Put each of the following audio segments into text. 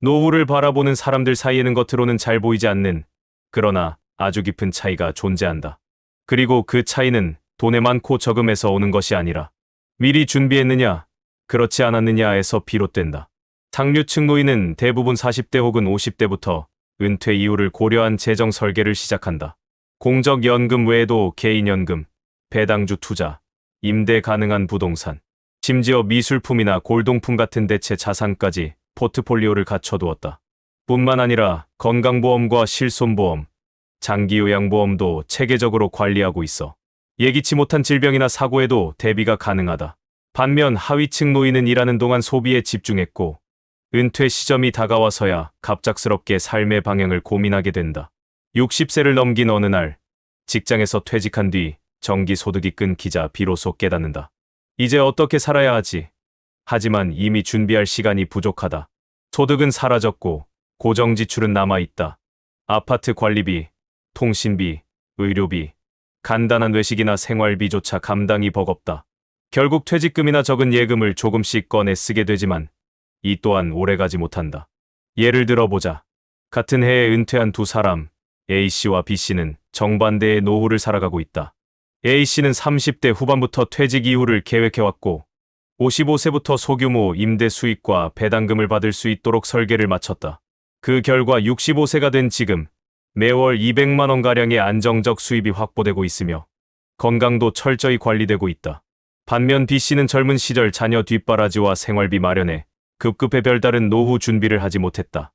노후를 바라보는 사람들 사이에는 겉으로는 잘 보이지 않는 그러나 아주 깊은 차이가 존재한다. 그리고 그 차이는 돈에 많고 적음에서 오는 것이 아니라 미리 준비했느냐, 그렇지 않았느냐에서 비롯된다. 상류층 노인은 대부분 40대 혹은 50대부터 은퇴 이후를 고려한 재정 설계를 시작한다. 공적연금 외에도 개인연금, 배당주 투자, 임대 가능한 부동산, 심지어 미술품이나 골동품 같은 대체 자산까지 포트폴리오를 갖춰두었다. 뿐만 아니라 건강보험과 실손보험, 장기요양보험도 체계적으로 관리하고 있어 예기치 못한 질병이나 사고에도 대비가 가능하다. 반면 하위층 노인은 일하는 동안 소비에 집중했고 은퇴 시점이 다가와서야 갑작스럽게 삶의 방향을 고민하게 된다. 60세를 넘긴 어느 날 직장에서 퇴직한 뒤 정기 소득이 끊기자 비로소 깨닫는다. 이제 어떻게 살아야 하지? 하지만 이미 준비할 시간이 부족하다. 소득은 사라졌고 고정 지출은 남아 있다. 아파트 관리비, 통신비, 의료비, 간단한 외식이나 생활비조차 감당이 버겁다. 결국 퇴직금이나 적은 예금을 조금씩 꺼내 쓰게 되지만 이 또한 오래가지 못한다. 예를 들어보자. 같은 해에 은퇴한 두 사람, A씨와 B씨는 정반대의 노후를 살아가고 있다. A씨는 30대 후반부터 퇴직 이후를 계획해왔고 55세부터 소규모 임대 수익과 배당금을 받을 수 있도록 설계를 마쳤다. 그 결과 65세가 된 지금 매월 200만 원가량의 안정적 수입이 확보되고 있으며 건강도 철저히 관리되고 있다. 반면 B씨는 젊은 시절 자녀 뒷바라지와 생활비 마련에 급급해 별다른 노후 준비를 하지 못했다.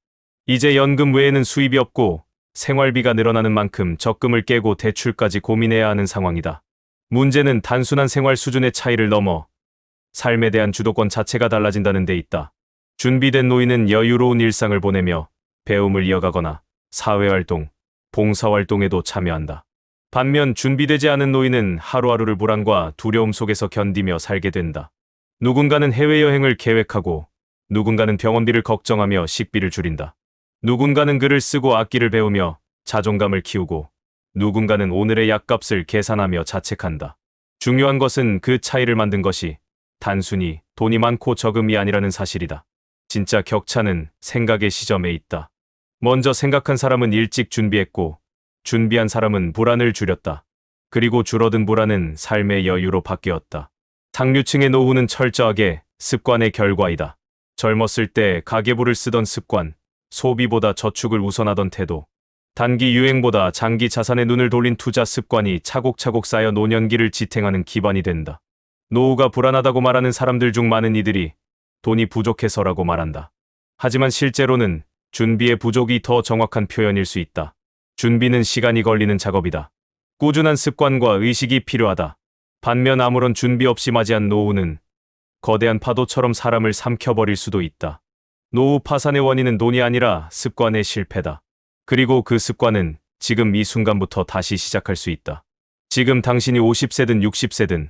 이제 연금 외에는 수입이 없고 생활비가 늘어나는 만큼 적금을 깨고 대출까지 고민해야 하는 상황이다. 문제는 단순한 생활 수준의 차이를 넘어 삶에 대한 주도권 자체가 달라진다는 데 있다. 준비된 노인은 여유로운 일상을 보내며 배움을 이어가거나 사회활동, 봉사활동에도 참여한다. 반면 준비되지 않은 노인은 하루하루를 불안과 두려움 속에서 견디며 살게 된다. 누군가는 해외여행을 계획하고 누군가는 병원비를 걱정하며 식비를 줄인다. 누군가는 글을 쓰고 악기를 배우며 자존감을 키우고 누군가는 오늘의 약값을 계산하며 자책한다. 중요한 것은 그 차이를 만든 것이 단순히 돈이 많고 적음이 아니라는 사실이다. 진짜 격차는 생각의 시점에 있다. 먼저 생각한 사람은 일찍 준비했고 준비한 사람은 불안을 줄였다. 그리고 줄어든 불안은 삶의 여유로 바뀌었다. 상류층의 노후는 철저하게 습관의 결과이다. 젊었을 때 가계부를 쓰던 습관, 소비보다 저축을 우선하던 태도, 단기 유행보다 장기 자산에 눈을 돌린 투자 습관이 차곡차곡 쌓여 노년기를 지탱하는 기반이 된다. 노후가 불안하다고 말하는 사람들 중 많은 이들이 돈이 부족해서라고 말한다. 하지만 실제로는 준비의 부족이 더 정확한 표현일 수 있다. 준비는 시간이 걸리는 작업이다. 꾸준한 습관과 의식이 필요하다. 반면 아무런 준비 없이 맞이한 노후는 거대한 파도처럼 사람을 삼켜버릴 수도 있다. 노후 파산의 원인은 돈이 아니라 습관의 실패다. 그리고 그 습관은 지금 이 순간부터 다시 시작할 수 있다. 지금 당신이 50세든 60세든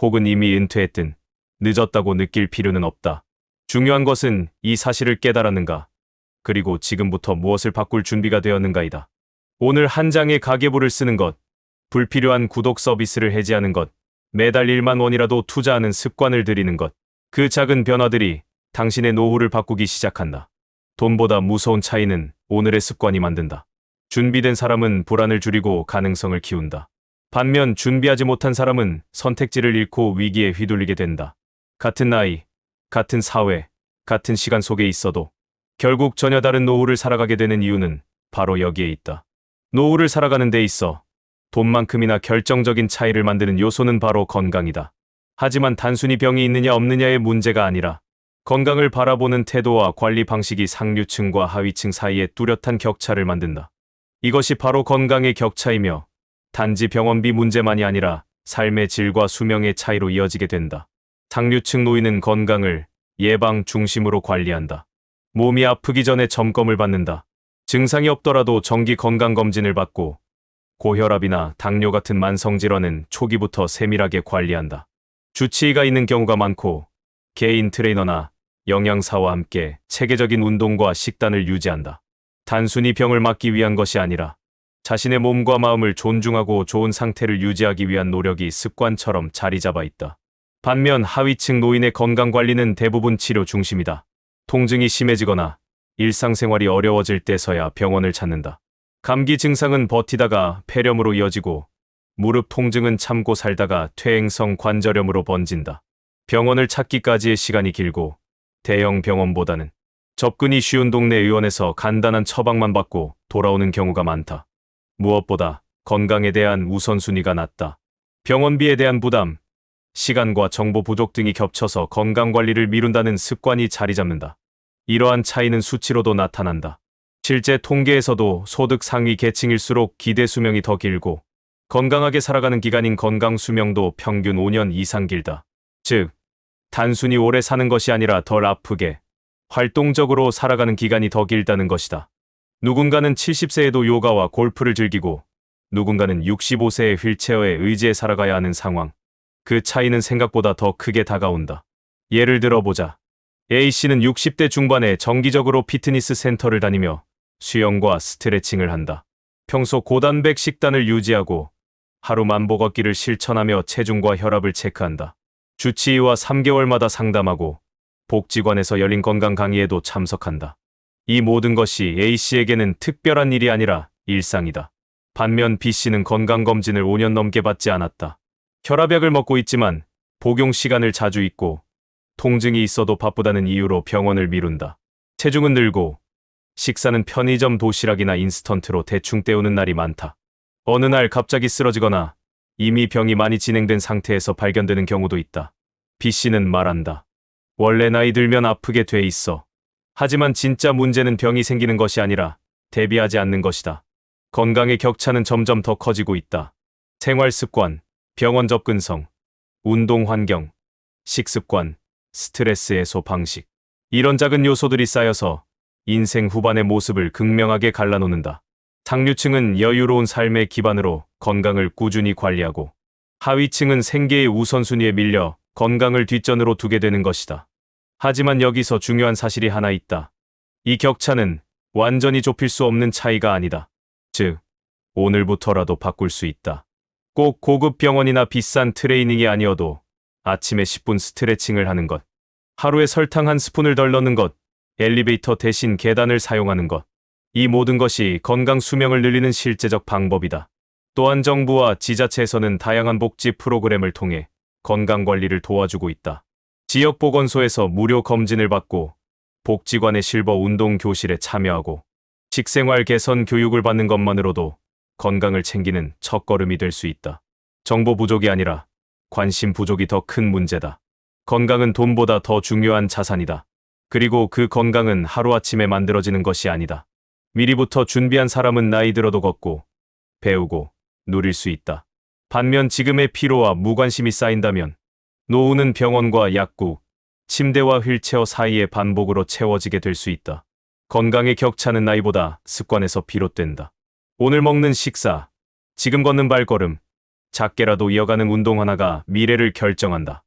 혹은 이미 은퇴했든 늦었다고 느낄 필요는 없다. 중요한 것은 이 사실을 깨달았는가, 그리고 지금부터 무엇을 바꿀 준비가 되었는가이다. 오늘 한 장의 가계부를 쓰는 것, 불필요한 구독 서비스를 해지하는 것, 매달 1만 원이라도 투자하는 습관을 들이는 것, 그 작은 변화들이 당신의 노후를 바꾸기 시작한다. 돈보다 무서운 차이는 오늘의 습관이 만든다. 준비된 사람은 불안을 줄이고 가능성을 키운다. 반면 준비하지 못한 사람은 선택지를 잃고 위기에 휘둘리게 된다. 같은 나이, 같은 사회, 같은 시간 속에 있어도 결국 전혀 다른 노후를 살아가게 되는 이유는 바로 여기에 있다. 노후를 살아가는 데 있어 돈만큼이나 결정적인 차이를 만드는 요소는 바로 건강이다. 하지만 단순히 병이 있느냐 없느냐의 문제가 아니라 건강을 바라보는 태도와 관리 방식이 상류층과 하위층 사이에 뚜렷한 격차를 만든다. 이것이 바로 건강의 격차이며 단지 병원비 문제만이 아니라 삶의 질과 수명의 차이로 이어지게 된다. 상류층 노인은 건강을 예방 중심으로 관리한다. 몸이 아프기 전에 점검을 받는다. 증상이 없더라도 정기 건강검진을 받고 고혈압이나 당뇨 같은 만성질환은 초기부터 세밀하게 관리한다. 주치의가 있는 경우가 많고 개인 트레이너나 영양사와 함께 체계적인 운동과 식단을 유지한다. 단순히 병을 막기 위한 것이 아니라 자신의 몸과 마음을 존중하고 좋은 상태를 유지하기 위한 노력이 습관처럼 자리 잡아 있다. 반면 하위층 노인의 건강 관리는 대부분 치료 중심이다. 통증이 심해지거나 일상생활이 어려워질 때서야 병원을 찾는다. 감기 증상은 버티다가 폐렴으로 이어지고 무릎 통증은 참고 살다가 퇴행성 관절염으로 번진다. 병원을 찾기까지의 시간이 길고 대형 병원보다는 접근이 쉬운 동네 의원에서 간단한 처방만 받고 돌아오는 경우가 많다. 무엇보다 건강에 대한 우선순위가 낮다. 병원비에 대한 부담, 시간과 정보 부족 등이 겹쳐서 건강 관리를 미룬다는 습관이 자리 잡는다. 이러한 차이는 수치로도 나타난다. 실제 통계에서도 소득 상위 계층일수록 기대 수명이 더 길고 건강하게 살아가는 기간인 건강 수명도 평균 5년 이상 길다. 즉, 단순히 오래 사는 것이 아니라 덜 아프게 활동적으로 살아가는 기간이 더 길다는 것이다. 누군가는 70세에도 요가와 골프를 즐기고 누군가는 65세의 휠체어에 의지해 살아가야 하는 상황. 그 차이는 생각보다 더 크게 다가온다. 예를 들어 보자. A씨는 60대 중반에 정기적으로 피트니스 센터를 다니며 수영과 스트레칭을 한다. 평소 고단백 식단을 유지하고 하루 만보 걷기를 실천하며 체중과 혈압을 체크한다. 주치의와 3개월마다 상담하고 복지관에서 열린 건강 강의에도 참석한다. 이 모든 것이 A씨에게는 특별한 일이 아니라 일상이다. 반면 B씨는 건강검진을 5년 넘게 받지 않았다. 혈압약을 먹고 있지만 복용 시간을 자주 잊고 통증이 있어도 바쁘다는 이유로 병원을 미룬다. 체중은 늘고 식사는 편의점 도시락이나 인스턴트로 대충 때우는 날이 많다. 어느 날 갑자기 쓰러지거나 이미 병이 많이 진행된 상태에서 발견되는 경우도 있다. B씨는 말한다. 원래 나이 들면 아프게 돼 있어. 하지만 진짜 문제는 병이 생기는 것이 아니라 대비하지 않는 것이다. 건강의 격차는 점점 더 커지고 있다. 생활 습관, 병원 접근성, 운동 환경, 식습관, 스트레스 해소 방식. 이런 작은 요소들이 쌓여서 인생 후반의 모습을 극명하게 갈라놓는다. 상류층은 여유로운 삶의 기반으로 건강을 꾸준히 관리하고 하위층은 생계의 우선순위에 밀려 건강을 뒷전으로 두게 되는 것이다. 하지만 여기서 중요한 사실이 하나 있다. 이 격차는 완전히 좁힐 수 없는 차이가 아니다. 즉, 오늘부터라도 바꿀 수 있다. 꼭 고급 병원이나 비싼 트레이닝이 아니어도 아침에 10분 스트레칭을 하는 것, 하루에 설탕 한 스푼을 덜 넣는 것, 엘리베이터 대신 계단을 사용하는 것. 이 모든 것이 건강 수명을 늘리는 실제적 방법이다. 또한 정부와 지자체에서는 다양한 복지 프로그램을 통해 건강 관리를 도와주고 있다. 지역 보건소에서 무료 검진을 받고 복지관의 실버 운동 교실에 참여하고 식생활 개선 교육을 받는 것만으로도 건강을 챙기는 첫걸음이 될 수 있다. 정보 부족이 아니라 관심 부족이 더 큰 문제다. 건강은 돈보다 더 중요한 자산이다. 그리고 그 건강은 하루아침에 만들어지는 것이 아니다. 미리부터 준비한 사람은 나이 들어도 걷고, 배우고, 누릴 수 있다. 반면 지금의 피로와 무관심이 쌓인다면, 노후는 병원과 약국, 침대와 휠체어 사이의 반복으로 채워지게 될 수 있다. 건강의 격차는 나이보다 습관에서 비롯된다. 오늘 먹는 식사, 지금 걷는 발걸음, 작게라도 이어가는 운동 하나가 미래를 결정한다.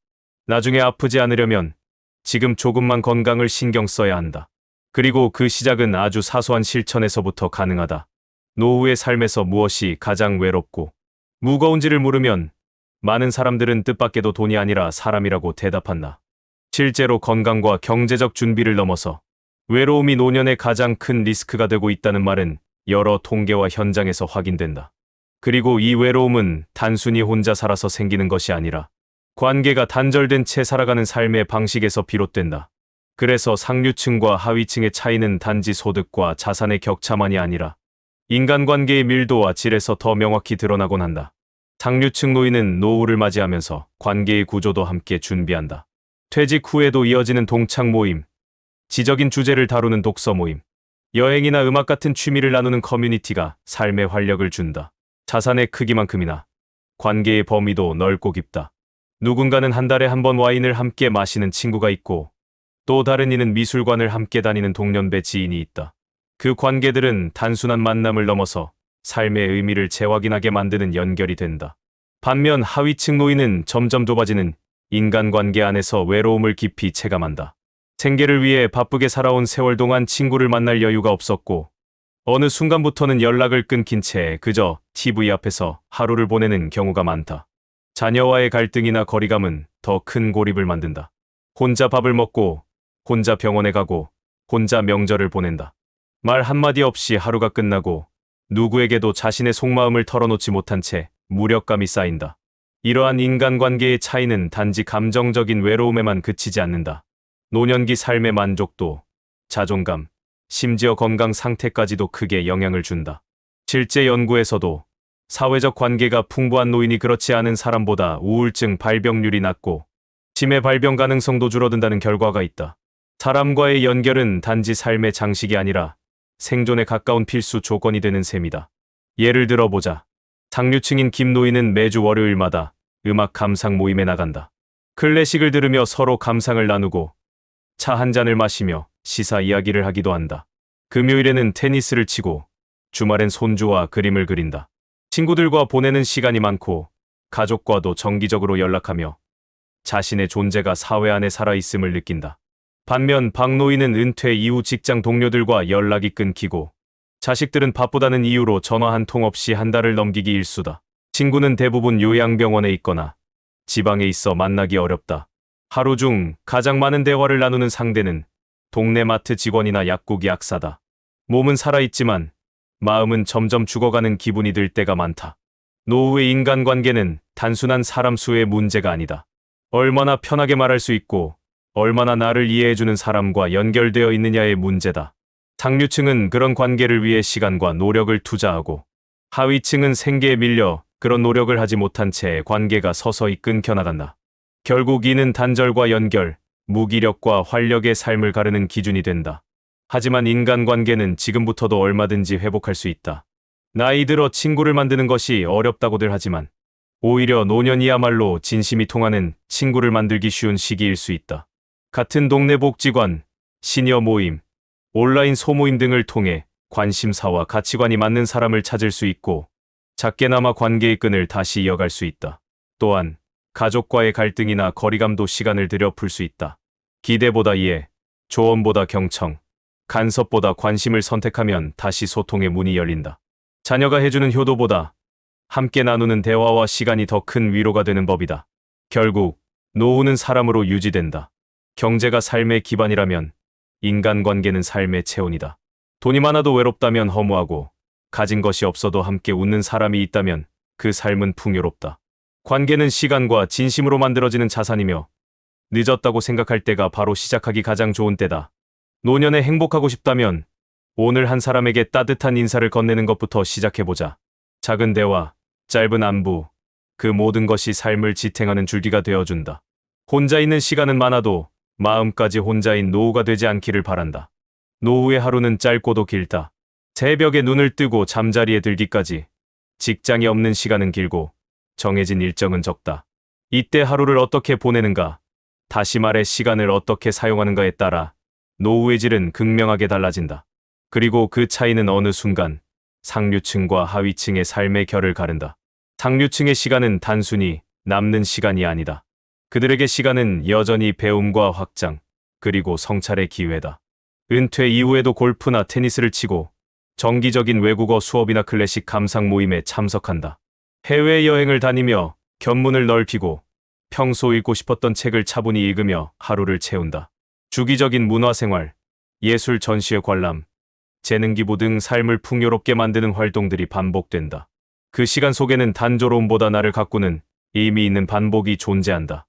나중에 아프지 않으려면 지금 조금만 건강을 신경 써야 한다. 그리고 그 시작은 아주 사소한 실천에서부터 가능하다. 노후의 삶에서 무엇이 가장 외롭고 무거운지를 물으면 많은 사람들은 뜻밖에도 돈이 아니라 사람이라고 대답한다. 실제로 건강과 경제적 준비를 넘어서 외로움이 노년의 가장 큰 리스크가 되고 있다는 말은 여러 통계와 현장에서 확인된다. 그리고 이 외로움은 단순히 혼자 살아서 생기는 것이 아니라 관계가 단절된 채 살아가는 삶의 방식에서 비롯된다. 그래서 상류층과 하위층의 차이는 단지 소득과 자산의 격차만이 아니라 인간관계의 밀도와 질에서 더 명확히 드러나곤 한다. 상류층 노인은 노후를 맞이하면서 관계의 구조도 함께 준비한다. 퇴직 후에도 이어지는 동창 모임, 지적인 주제를 다루는 독서 모임, 여행이나 음악 같은 취미를 나누는 커뮤니티가 삶의 활력을 준다. 자산의 크기만큼이나 관계의 범위도 넓고 깊다. 누군가는 한 달에 한 번 와인을 함께 마시는 친구가 있고 또 다른 이는 미술관을 함께 다니는 동년배 지인이 있다. 그 관계들은 단순한 만남을 넘어서 삶의 의미를 재확인하게 만드는 연결이 된다. 반면 하위층 노인은 점점 좁아지는 인간관계 안에서 외로움을 깊이 체감한다. 생계를 위해 바쁘게 살아온 세월 동안 친구를 만날 여유가 없었고 어느 순간부터는 연락을 끊긴 채 그저 TV 앞에서 하루를 보내는 경우가 많다. 자녀와의 갈등이나 거리감은 더 큰 고립을 만든다. 혼자 밥을 먹고, 혼자 병원에 가고, 혼자 명절을 보낸다. 말 한마디 없이 하루가 끝나고 누구에게도 자신의 속마음을 털어놓지 못한 채 무력감이 쌓인다. 이러한 인간관계의 차이는 단지 감정적인 외로움에만 그치지 않는다. 노년기 삶의 만족도, 자존감, 심지어 건강 상태까지도 크게 영향을 준다. 실제 연구에서도 사회적 관계가 풍부한 노인이 그렇지 않은 사람보다 우울증 발병률이 낮고 치매 발병 가능성도 줄어든다는 결과가 있다. 사람과의 연결은 단지 삶의 장식이 아니라 생존에 가까운 필수 조건이 되는 셈이다. 예를 들어보자. 상류층인 김노인은 매주 월요일마다 음악 감상 모임에 나간다. 클래식을 들으며 서로 감상을 나누고 차 한 잔을 마시며 시사 이야기를 하기도 한다. 금요일에는 테니스를 치고 주말엔 손주와 그림을 그린다. 친구들과 보내는 시간이 많고 가족과도 정기적으로 연락하며 자신의 존재가 사회 안에 살아있음을 느낀다. 반면 박노인은 은퇴 이후 직장 동료들과 연락이 끊기고 자식들은 바쁘다는 이유로 전화 한 통 없이 한 달을 넘기기 일수다. 친구는 대부분 요양병원에 있거나 지방에 있어 만나기 어렵다. 하루 중 가장 많은 대화를 나누는 상대는 동네 마트 직원이나 약국 약사다. 몸은 살아있지만 마음은 점점 죽어가는 기분이 들 때가 많다. 노후의 인간관계는 단순한 사람 수의 문제가 아니다. 얼마나 편하게 말할 수 있고 얼마나 나를 이해해주는 사람과 연결되어 있느냐의 문제다. 상류층은 그런 관계를 위해 시간과 노력을 투자하고 하위층은 생계에 밀려 그런 노력을 하지 못한 채 관계가 서서히 끊겨 나간다. 결국 이는 단절과 연결, 무기력과 활력의 삶을 가르는 기준이 된다. 하지만 인간관계는 지금부터도 얼마든지 회복할 수 있다. 나이 들어 친구를 만드는 것이 어렵다고들 하지만 오히려 노년이야말로 진심이 통하는 친구를 만들기 쉬운 시기일 수 있다. 같은 동네 복지관, 시니어 모임, 온라인 소모임 등을 통해 관심사와 가치관이 맞는 사람을 찾을 수 있고 작게나마 관계의 끈을 다시 이어갈 수 있다. 또한 가족과의 갈등이나 거리감도 시간을 들여 풀 수 있다. 기대보다 이해, 조언보다 경청, 간섭보다 관심을 선택하면 다시 소통의 문이 열린다. 자녀가 해주는 효도보다 함께 나누는 대화와 시간이 더 큰 위로가 되는 법이다. 결국 노후는 사람으로 유지된다. 경제가 삶의 기반이라면 인간관계는 삶의 체온이다. 돈이 많아도 외롭다면 허무하고 가진 것이 없어도 함께 웃는 사람이 있다면 그 삶은 풍요롭다. 관계는 시간과 진심으로 만들어지는 자산이며 늦었다고 생각할 때가 바로 시작하기 가장 좋은 때다. 노년에 행복하고 싶다면 오늘 한 사람에게 따뜻한 인사를 건네는 것부터 시작해보자. 작은 대화, 짧은 안부, 그 모든 것이 삶을 지탱하는 줄기가 되어준다. 혼자 있는 시간은 많아도 마음까지 혼자인 노후가 되지 않기를 바란다. 노후의 하루는 짧고도 길다. 새벽에 눈을 뜨고 잠자리에 들기까지 직장이 없는 시간은 길고 정해진 일정은 적다. 이때 하루를 어떻게 보내는가, 다시 말해 시간을 어떻게 사용하는가에 따라 노후의 질은 극명하게 달라진다. 그리고 그 차이는 어느 순간 상류층과 하위층의 삶의 결을 가른다. 상류층의 시간은 단순히 남는 시간이 아니다. 그들에게 시간은 여전히 배움과 확장, 그리고 성찰의 기회다. 은퇴 이후에도 골프나 테니스를 치고 정기적인 외국어 수업이나 클래식 감상 모임에 참석한다. 해외여행을 다니며 견문을 넓히고 평소 읽고 싶었던 책을 차분히 읽으며 하루를 채운다. 주기적인 문화생활, 예술 전시회 관람, 재능 기부 등 삶을 풍요롭게 만드는 활동들이 반복된다. 그 시간 속에는 단조로움보다 나를 가꾸는 의미 있는 반복이 존재한다.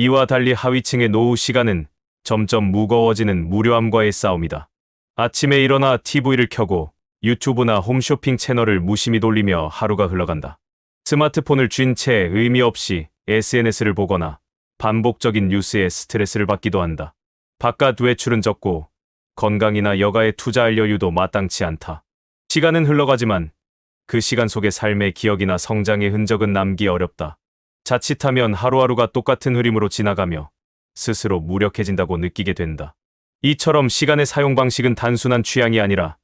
이와 달리 하위층의 노후 시간은 점점 무거워지는 무료함과의 싸움이다. 아침에 일어나 TV를 켜고 유튜브나 홈쇼핑 채널을 무심히 돌리며 하루가 흘러간다. 스마트폰을 쥔 채 의미 없이 SNS를 보거나 반복적인 뉴스에 스트레스를 받기도 한다. 바깥 외출은 적고 건강이나 여가에 투자할 여유도 마땅치 않다. 시간은 흘러가지만 그 시간 속의 삶의 기억이나 성장의 흔적은 남기 어렵다. 자칫하면 하루하루가 똑같은 흐림으로 지나가며 스스로 무력해진다고 느끼게 된다. 이처럼 시간의 사용 방식은 단순한 취향이 아니라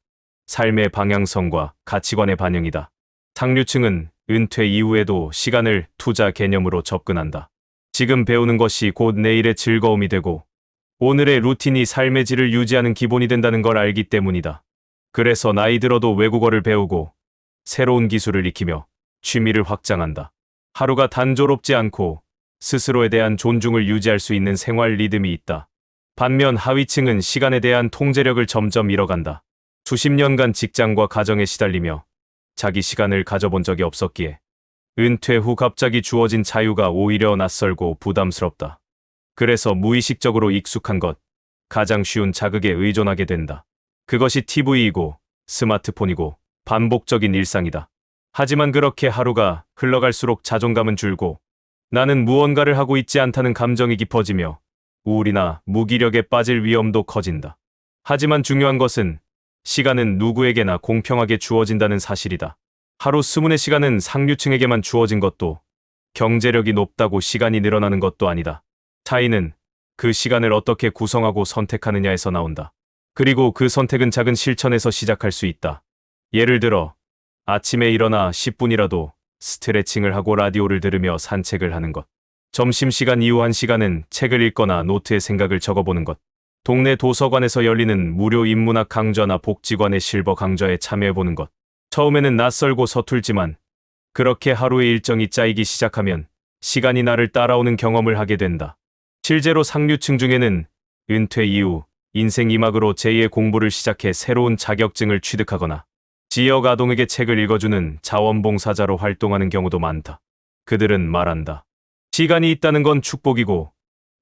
삶의 방향성과 가치관의 반영이다. 상류층은 은퇴 이후에도 시간을 투자 개념으로 접근한다. 지금 배우는 것이 곧 내일의 즐거움이 되고 오늘의 루틴이 삶의 질을 유지하는 기본이 된다는 걸 알기 때문이다. 그래서 나이 들어도 외국어를 배우고 새로운 기술을 익히며 취미를 확장한다. 하루가 단조롭지 않고 스스로에 대한 존중을 유지할 수 있는 생활 리듬이 있다. 반면 하위층은 시간에 대한 통제력을 점점 잃어간다. 수십 년간 직장과 가정에 시달리며 자기 시간을 가져본 적이 없었기에 은퇴 후 갑자기 주어진 자유가 오히려 낯설고 부담스럽다. 그래서 무의식적으로 익숙한 것, 가장 쉬운 자극에 의존하게 된다. 그것이 TV이고 스마트폰이고 반복적인 일상이다. 하지만 그렇게 하루가 흘러갈수록 자존감은 줄고 나는 무언가를 하고 있지 않다는 감정이 깊어지며 우울이나 무기력에 빠질 위험도 커진다. 하지만 중요한 것은 시간은 누구에게나 공평하게 주어진다는 사실이다. 하루 스문의 시간은 상류층에게만 주어진 것도 경제력이 높다고 시간이 늘어나는 것도 아니다. 차이는 그 시간을 어떻게 구성하고 선택하느냐에서 나온다. 그리고 그 선택은 작은 실천에서 시작할 수 있다. 예를 들어, 아침에 일어나 10분이라도 스트레칭을 하고 라디오를 들으며 산책을 하는 것. 점심시간 이후 한 시간은 책을 읽거나 노트에 생각을 적어보는 것. 동네 도서관에서 열리는 무료 인문학 강좌나 복지관의 실버 강좌에 참여해보는 것. 처음에는 낯설고 서툴지만 그렇게 하루의 일정이 짜이기 시작하면 시간이 나를 따라오는 경험을 하게 된다. 실제로 상류층 중에는 은퇴 이후 인생 이막으로 제2의 공부를 시작해 새로운 자격증을 취득하거나 지역 아동에게 책을 읽어주는 자원봉사자로 활동하는 경우도 많다. 그들은 말한다. 시간이 있다는 건 축복이고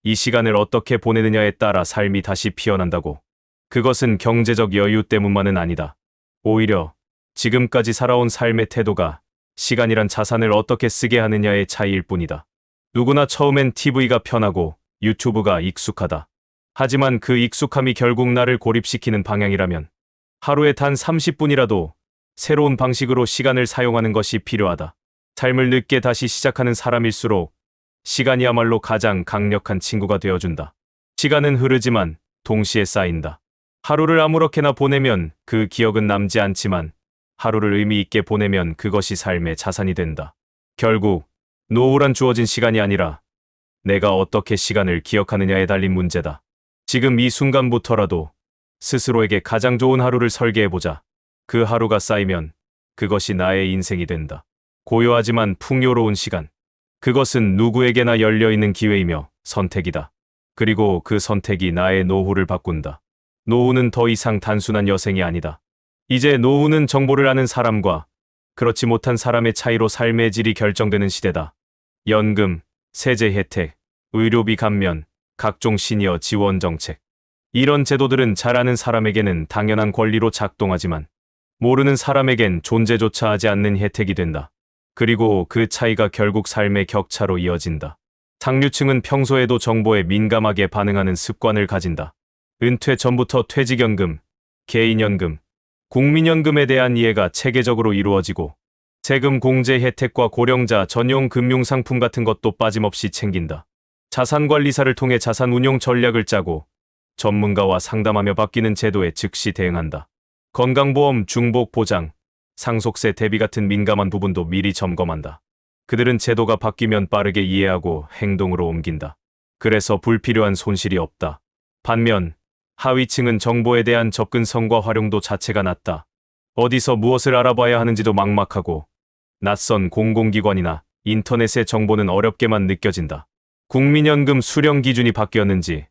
이 시간을 어떻게 보내느냐에 따라 삶이 다시 피어난다고. 그것은 경제적 여유 때문만은 아니다. 오히려 지금까지 살아온 삶의 태도가 시간이란 자산을 어떻게 쓰게 하느냐의 차이일 뿐이다. 누구나 처음엔 TV가 편하고 유튜브가 익숙하다. 하지만 그 익숙함이 결국 나를 고립시키는 방향이라면 하루에 단 30분이라도 새로운 방식으로 시간을 사용하는 것이 필요하다. 삶을 늦게 다시 시작하는 사람일수록 시간이야말로 가장 강력한 친구가 되어준다. 시간은 흐르지만 동시에 쌓인다. 하루를 아무렇게나 보내면 그 기억은 남지 않지만 하루를 의미 있게 보내면 그것이 삶의 자산이 된다. 결국 노후란 주어진 시간이 아니라 내가 어떻게 시간을 기억하느냐에 달린 문제다. 지금 이 순간부터라도 스스로에게 가장 좋은 하루를 설계해보자. 그 하루가 쌓이면 그것이 나의 인생이 된다. 고요하지만 풍요로운 시간. 그것은 누구에게나 열려있는 기회이며 선택이다. 그리고 그 선택이 나의 노후를 바꾼다. 노후는 더 이상 단순한 여생이 아니다. 이제 노후는 정보를 아는 사람과 그렇지 못한 사람의 차이로 삶의 질이 결정되는 시대다. 연금, 세제 혜택, 의료비 감면, 각종 시니어 지원 정책. 이런 제도들은 잘 아는 사람에게는 당연한 권리로 작동하지만 모르는 사람에겐 존재조차 하지 않는 혜택이 된다. 그리고 그 차이가 결국 삶의 격차로 이어진다. 상류층은 평소에도 정보에 민감하게 반응하는 습관을 가진다. 은퇴 전부터 퇴직연금, 개인연금, 국민연금에 대한 이해가 체계적으로 이루어지고 세금 공제 혜택과 고령자 전용 금융상품 같은 것도 빠짐없이 챙긴다. 자산관리사를 통해 자산 운용 전략을 짜고 전문가와 상담하며 바뀌는 제도에 즉시 대응한다. 건강보험, 중복 보장, 상속세 대비 같은 민감한 부분도 미리 점검한다. 그들은 제도가 바뀌면 빠르게 이해하고 행동으로 옮긴다. 그래서 불필요한 손실이 없다. 반면 하위층은 정보에 대한 접근성과 활용도 자체가 낮다. 어디서 무엇을 알아봐야 하는지도 막막하고 낯선 공공기관이나 인터넷의 정보는 어렵게만 느껴진다. 국민연금 수령 기준이 바뀌었는지,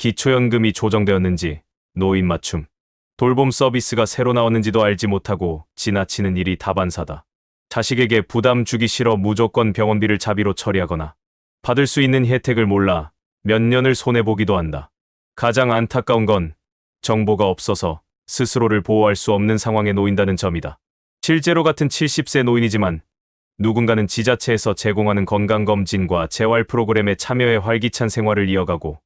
기초연금이 조정되었는지, 노인 맞춤, 돌봄 서비스가 새로 나왔는지도 알지 못하고 지나치는 일이 다반사다. 자식에게 부담 주기 싫어 무조건 병원비를 자비로 처리하거나 받을 수 있는 혜택을 몰라 몇 년을 손해보기도 한다. 가장 안타까운 건 정보가 없어서 스스로를 보호할 수 없는 상황에 놓인다는 점이다. 실제로 같은 70세 노인이지만 누군가는 지자체에서 제공하는 건강검진과 재활 프로그램에 참여해 활기찬 생활을 이어가고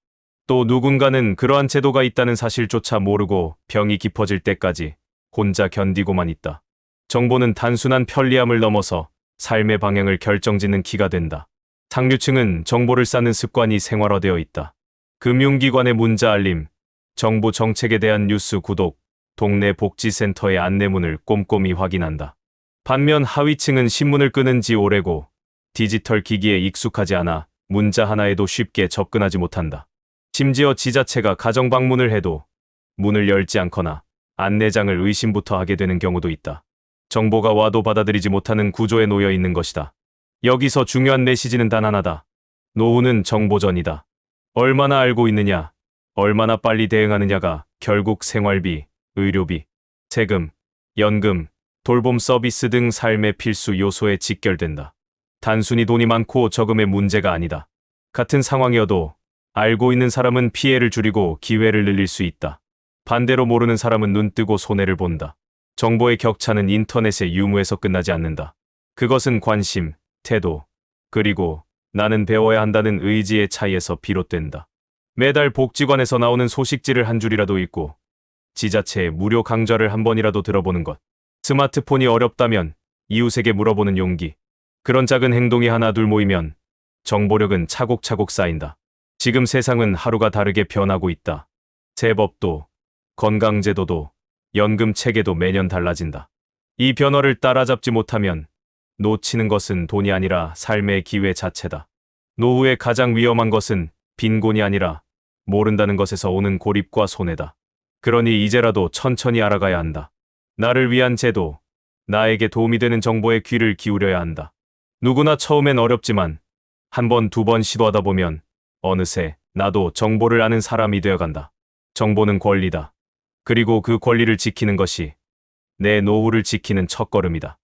또 누군가는 그러한 제도가 있다는 사실조차 모르고 병이 깊어질 때까지 혼자 견디고만 있다. 정보는 단순한 편리함을 넘어서 삶의 방향을 결정짓는 키가 된다. 상류층은 정보를 쌓는 습관이 생활화되어 있다. 금융기관의 문자 알림, 정부 정책에 대한 뉴스 구독, 동네 복지센터의 안내문을 꼼꼼히 확인한다. 반면 하위층은 신문을 끄는 지 오래고 디지털 기기에 익숙하지 않아 문자 하나에도 쉽게 접근하지 못한다. 심지어 지자체가 가정 방문을 해도 문을 열지 않거나 안내장을 의심부터 하게 되는 경우도 있다. 정보가 와도 받아들이지 못하는 구조에 놓여 있는 것이다. 여기서 중요한 메시지는 단 하나다. 노후는 정보전이다. 얼마나 알고 있느냐, 얼마나 빨리 대응하느냐가 결국 생활비, 의료비, 세금, 연금, 돌봄 서비스 등 삶의 필수 요소에 직결된다. 단순히 돈이 많고 적음의 문제가 아니다. 같은 상황이어도 알고 있는 사람은 피해를 줄이고 기회를 늘릴 수 있다. 반대로 모르는 사람은 눈 뜨고 손해를 본다. 정보의 격차는 인터넷의 유무에서 끝나지 않는다. 그것은 관심, 태도, 그리고 나는 배워야 한다는 의지의 차이에서 비롯된다. 매달 복지관에서 나오는 소식지를 한 줄이라도 읽고 지자체의 무료 강좌를 한 번이라도 들어보는 것. 스마트폰이 어렵다면 이웃에게 물어보는 용기. 그런 작은 행동이 하나 둘 모이면 정보력은 차곡차곡 쌓인다. 지금 세상은 하루가 다르게 변하고 있다. 세법도, 건강제도도, 연금 체계도 매년 달라진다. 이 변화를 따라잡지 못하면 놓치는 것은 돈이 아니라 삶의 기회 자체다. 노후의 가장 위험한 것은 빈곤이 아니라 모른다는 것에서 오는 고립과 손해다. 그러니 이제라도 천천히 알아가야 한다. 나를 위한 제도, 나에게 도움이 되는 정보에 귀를 기울여야 한다. 누구나 처음엔 어렵지만 한 번, 두 번 시도하다 보면 어느새 나도 정보를 아는 사람이 되어간다. 정보는 권리다. 그리고 그 권리를 지키는 것이 내 노후를 지키는 첫걸음이다.